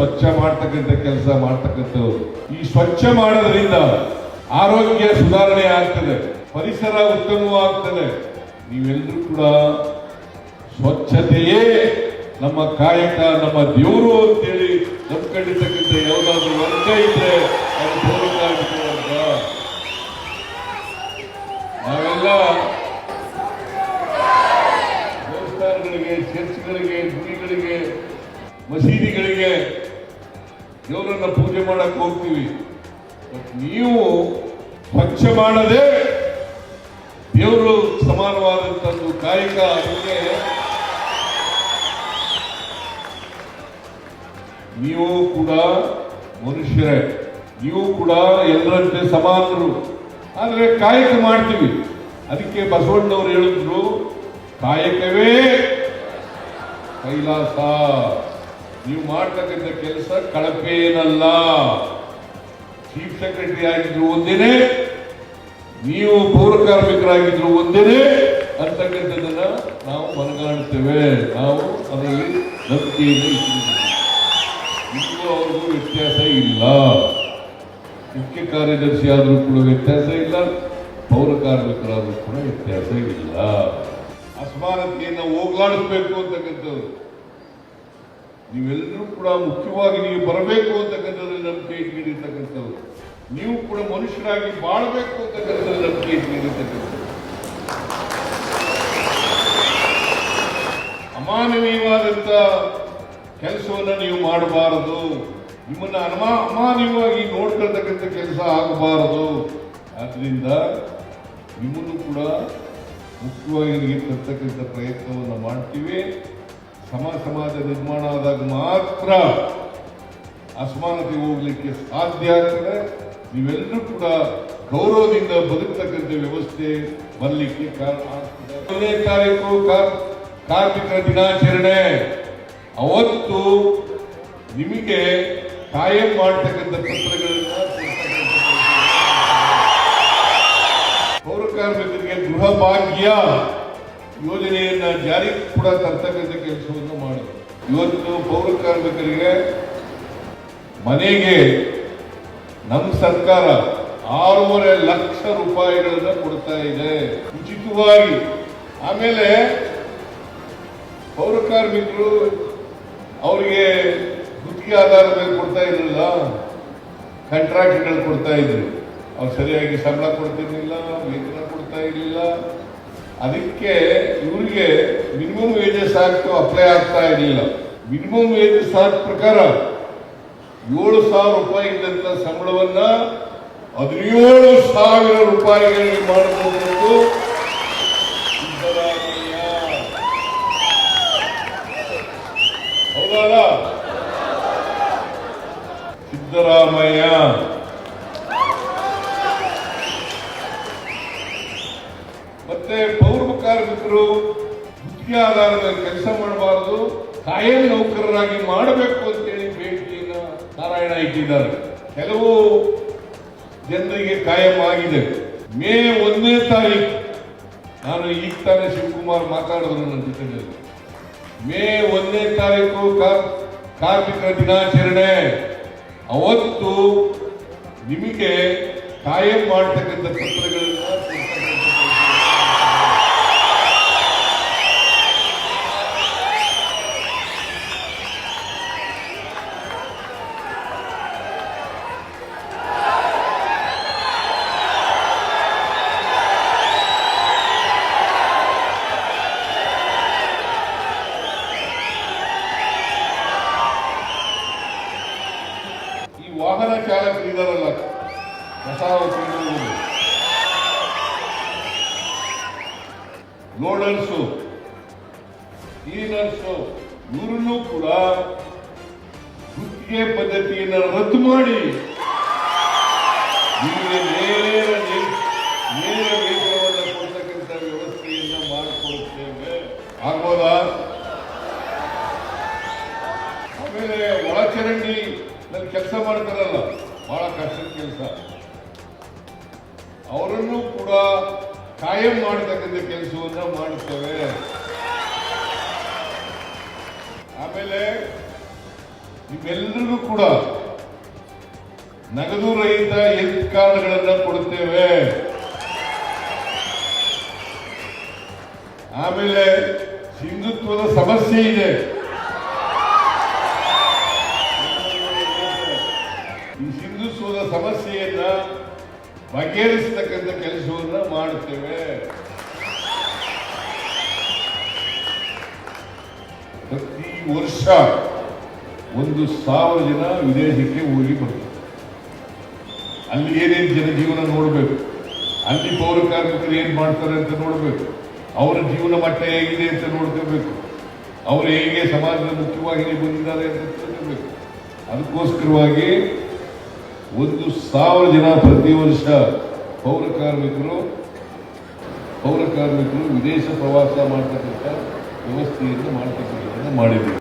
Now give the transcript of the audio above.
ಸ್ವಚ್ಛ ಮಾಡ್ತಕ್ಕಂಥ ಕೆಲಸ ಮಾಡ್ತಕ್ಕಂಥವ್ರು. ಈ ಸ್ವಚ್ಛ ಮಾಡೋದ್ರಿಂದ ಆರೋಗ್ಯ ಸುಧಾರಣೆ ಆಗ್ತದೆ, ಪರಿಸರ ಉತ್ತಮವಾಗ್ತದೆ ನೀವೆಲ್ಲರೂ ಕೂಡ ಸ್ವಚ್ಛತೆಯೇ ನಮ್ಮ ಕಾಯಕ, ನಮ್ಮ ದೇವರು ಅಂತೇಳಿ ನಂಬ್ಕೊಂಡಿರ್ತಕ್ಕಂಥ ಯಾವುದಾದ್ರೂ ವರ್ಗ ಇದ್ರೆ ನಾವೆಲ್ಲ ದೇವಸ್ಥಾನಗಳಿಗೆ, ಚರ್ಚ್ಗಳಿಗೆ, ಗುಡಿಗಳಿಗೆ, ಮಸೀದಿಗಳಿಗೆ ದೇವರನ್ನ ಪೂಜೆ ಮಾಡಕ್ ಹೋಗ್ತೀವಿ. ನೀವು ಸ್ವಚ್ಛ ಮಾಡದೆ ದೇವರು ಸಮಾನವಾದಂಥದ್ದು ಕಾಯಕ ಅದಕ್ಕೆ ನೀವು ಕೂಡ ಮನುಷ್ಯರೇ, ನೀವು ಕೂಡ ಎಲ್ಲರಂತೆ ಸಮಾನರು. ಆದ್ರೆ ಕಾಯಕ ಮಾಡ್ತೀವಿ. ಅದಕ್ಕೆ ಬಸವಣ್ಣವ್ರು ಹೇಳಿದ್ರು, ಕಾಯಕವೇ ಕೈಲಾಸ. ನೀವು ಮಾಡ್ತಕ್ಕಂಥ ಕೆಲಸ ಕಳಪೇನಲ್ಲ ಚೀಫ್ ಸೆಕ್ರೆಟರಿ ಆಗಿದ್ರು ಒಂದೇನೆ, ನೀವು ಪೌರ ಕಾರ್ಮಿಕರಾಗಿದ್ರು ಒಂದೇನೆ, ಅಂತಕ್ಕಂಥದ್ದನ್ನ ನಾವು ಮನಗಾಣುತ್ತೇವೆ ನಾವು ಅದರಲ್ಲಿ ನಂಬಿಕೆಯನ್ನು ನಿಮಗೂ ಅವ್ರಿಗೂ ವ್ಯತ್ಯಾಸ ಇಲ್ಲ. ಮುಖ್ಯ ಕಾರ್ಯದರ್ಶಿ ಆದರೂ ಕೂಡ ವ್ಯತ್ಯಾಸ ಇಲ್ಲ. ಪೌರ ಕಾರ್ಮಿಕರಾದರೂ ಕೂಡ ವ್ಯತ್ಯಾಸ ಇಲ್ಲ. ಅಸಮಾನತೆಯನ್ನು ಹೋಗ್ಲಾಡಿಸ್ಬೇಕು ಅಂತಕ್ಕಂಥದ್ದು ನೀವೆಲ್ಲರೂ ಕೂಡ ಮುಖ್ಯವಾಗಿ ನೀವು ಬರಬೇಕು ಅಂತಕ್ಕಂಥದ್ರಲ್ಲಿ ನಂಬಿಕೆ ಇಟ್ಕೊಂಡಿರ್ತಕ್ಕಂಥವ್ರು. ನೀವು ಕೂಡ ಮನುಷ್ಯರಾಗಿ ಬಾಳಬೇಕು ಅಂತಕ್ಕಂಥದ್ದು ನಂಬಿಕೆ ಇಟ್ಕೊಂಡಿರ್ತಕ್ಕಂಥದ್ದು ಅಮಾನವೀಯವಾದಂಥ ಕೆಲಸವನ್ನು ನೀವು ಮಾಡಬಾರದು. ನಿಮ್ಮನ್ನು ಅನಮಾ, ಅಮಾನವೀಯವಾಗಿ ನೋಡ್ಕೊಳ್ತಕ್ಕಂಥ ಕೆಲಸ ಆಗಬಾರದು. ಆದ್ದರಿಂದ ನಿಮ್ಮನ್ನು ಕೂಡ ಮುಖ್ಯವಾಗಿ ತರ್ತಕ್ಕಂಥ ಪ್ರಯತ್ನವನ್ನು ಮಾಡ್ತೀವಿ. ಸಮ ಸಮಾಜ ನಿರ್ಮಾಣ ಆದಾಗ ಮಾತ್ರ ಅಸಮಾನತೆ ಹೋಗ್ಲಿಕ್ಕೆ ಸಾಧ್ಯ ಆಗ್ತದೆ. ನೀವೆಲ್ಲರೂ ಕೂಡ ಗೌರವದಿಂದ ಬದುಕ್ತಕ್ಕಂಥ ವ್ಯವಸ್ಥೆ ಬರಲಿಕ್ಕೆ ಕಾರಣ ಆಗ್ತದೆ. ತಾರೀಕು ಕಾರ್ಮಿಕ ಕಾರ್ಮಿಕರ ದಿನಾಚರಣೆ. ಅವತ್ತು ನಿಮಗೆ ಕಾಯಂ ಮಾಡ್ತಕ್ಕಂಥ ಪತ್ರಗಳನ್ನ ಪೌರ ಕಾರ್ಮಿಕರಿಗೆ ಗೃಹ ಭಾಗ್ಯ ಯೋಜನೆಯನ್ನ ಜಾರಿಗೆ ಕೂಡ ತರ್ತಕ್ಕಂಥ ಕೆಲಸವನ್ನು ಮಾಡಿದೆ ಇವತ್ತು ಪೌರ ಕಾರ್ಮಿಕರಿಗೆ ಮನೆಗೆ ನಮ್ಮ ಸರ್ಕಾರ ಆರೂವರೆ ಲಕ್ಷ ರೂಪಾಯಿಗಳನ್ನ ಕೊಡ್ತಾ ಇದೆ. ಉಚಿತವಾಗಿ. ಆಮೇಲೆ ಪೌರ ಕಾರ್ಮಿಕರು ಅವರಿಗೆ ಗುತ್ತಿಗೆ ಆಧಾರದ ಮೇಲೆ ಕೊಡ್ತಾ ಇರಲಿಲ್ಲ ಕಾಂಟ್ರಾಕ್ಟ್ಗಳು ಕೊಡ್ತಾ ಇದ್ರು. ಅವ್ರು ಸರಿಯಾಗಿ ಸಂಬಳ ಕೊಡ್ತಿರ್ಲಿಲ್ಲ, ವೇತನ ಕೊಡ್ತಾ ಇರಲಿಲ್ಲ. ಅದಕ್ಕೆ ಇವರಿಗೆ ಮಿನಿಮಮ್ ವೇಜಸ್ ಆಕ್ಟ್ ಅಪ್ಲೈ ಆಗ್ತಾ ಇರಲಿಲ್ಲ. ಮಿನಿಮಮ್ ವೇಜಸ್ ಆಕ್ಟ್ ಪ್ರಕಾರ ಏಳು ಸಾವಿರ ರೂಪಾಯಿ ಇದ್ದಂತ ಸಂಬಳವನ್ನ ಹದಿನೇಳು ಸಾವಿರ ರೂಪಾಯಿಗಳಲ್ಲಿ ಮಾಡಬಹುದು ಸಿದ್ದರಾಮಯ್ಯ. ಸಿದ್ದರಾಮಯ್ಯ. ಮತ್ತೆ ಪೌರ ಕಾರ್ಮಿಕರು ವೃತ್ತಿ ಆಧಾರದ ಕೆಲಸ ಮಾಡಬಾರದು, ಕಾಯಂ ನೌಕರರಾಗಿ ಮಾಡಬೇಕು ಅಂತೇಳಿ ಭೇಟಿಯನ್ನು ನಾರಾಯಣ ಇಟ್ಟಿದ್ದಾರೆ. ಕೆಲವು ಜನರಿಗೆ ಕಾಯಂ ಆಗಿದೆ. ಮೇ ಒಂದನೇ ತಾರೀಕು ನಾನು ಈಗ ತಾನೇ ಶಿವಕುಮಾರ್ ಮಾತಾಡಿದ್ರು ನನ್ನ ಜೊತೆಯಲ್ಲಿ. ಮೇ ಒಂದನೇ ತಾರೀಕು ಕಾರ್ಮಿಕರ ದಿನಾಚರಣೆ. ಅವತ್ತು ನಿಮಗೆ ಕಾಯಂ ಮಾಡ್ತಕ್ಕಂಥ ಪತ್ರಗಳನ್ನ ವಾಹನ ಚಾಲಕರು ಇದಾರಲ್ಲ ನೋಡಲ್ಸು ಕ್ಲೀನರ್ಸು ಇವರನ್ನು ಕೂಡ ಗುತ್ತಿಗೆ ಪದ್ಧತಿಯನ್ನು ರದ್ದು ಮಾಡಿ. ನಿಮಗೆ ನೇರ ನೇರ ವೇತನವನ್ನು ಕೊಡ್ತಕ್ಕಂಥ ವ್ಯವಸ್ಥೆಯನ್ನ ಮಾಡಿಕೊಡುತ್ತೇವೆ ಆಗ್ಬೋದಾ? ಆಮೇಲೆ ಒಳಚರಂಡಿ ನಲ್ಲಿ ಕೆಲಸ ಮಾಡ್ತಾರಲ್ಲ. ಬಹಳ ಕಷ್ಟದ ಕೆಲಸ. ಅವರನ್ನು ಕೂಡ ಕಾಯಂ ಮಾಡತಕ್ಕಂಥ ಕೆಲಸವನ್ನು ಮಾಡುತ್ತೇವೆ ಆಮೇಲೆ ನಿಮ್ಮೆಲ್ಲರಿಗೂ ಕೂಡ ನಗದು ರಹಿತ ಹೆಲ್ತ್ ಕಾರ್ಡ್ಗಳನ್ನು ಕೊಡುತ್ತೇವೆ. ಆಮೇಲೆ ಹಿಂದುತ್ವದ ಸಮಸ್ಯೆ ಇದೆ. ಬಗೆಹರಿಸತಕ್ಕಂಥ ಕೆಲಸವನ್ನ ಮಾಡುತ್ತೇವೆ. ಪ್ರತಿ ವರ್ಷ ಒಂದು ಸಾವಿರ ಜನ ವಿದೇಶಕ್ಕೆ ಹೋಗಿ ಬರ್ತಾರೆ ಅಲ್ಲಿ ಏನೇನು ಜನಜೀವನ ನೋಡಬೇಕು? ಅಲ್ಲಿ ಪೌರ ಕಾರ್ಮಿಕರು ಏನ್ ಮಾಡ್ತಾರೆ ಅಂತ ನೋಡಬೇಕು? ಅವರ ಜೀವನ ಮಟ್ಟ ಹೇಗಿದೆ ಅಂತ ನೋಡ್ಕೋಬೇಕು. ಅವರು ಹೇಗೆ ಸಮಾಜದ ಮುಖ್ಯವಾಗಿ ಬಂದಿದ್ದಾರೆ ಅಂತ ತಿಳ್ಕೋಬೇಕು. ಅದಕ್ಕೋಸ್ಕರವಾಗಿ ಒಂದು ಸಾವಿರ ಜನ ಪ್ರತಿ ವರ್ಷ ಪೌರ ಕಾರ್ಮಿಕರು ಪೌರ ಕಾರ್ಮಿಕರು ವಿದೇಶ ಪ್ರವಾಸ ಮಾಡ್ತಕ್ಕಂಥ ವ್ಯವಸ್ಥೆಯನ್ನು ಮಾಡ್ತಕ್ಕಂಥದ್ದನ್ನು ಮಾಡಿದ್ದೀವಿ.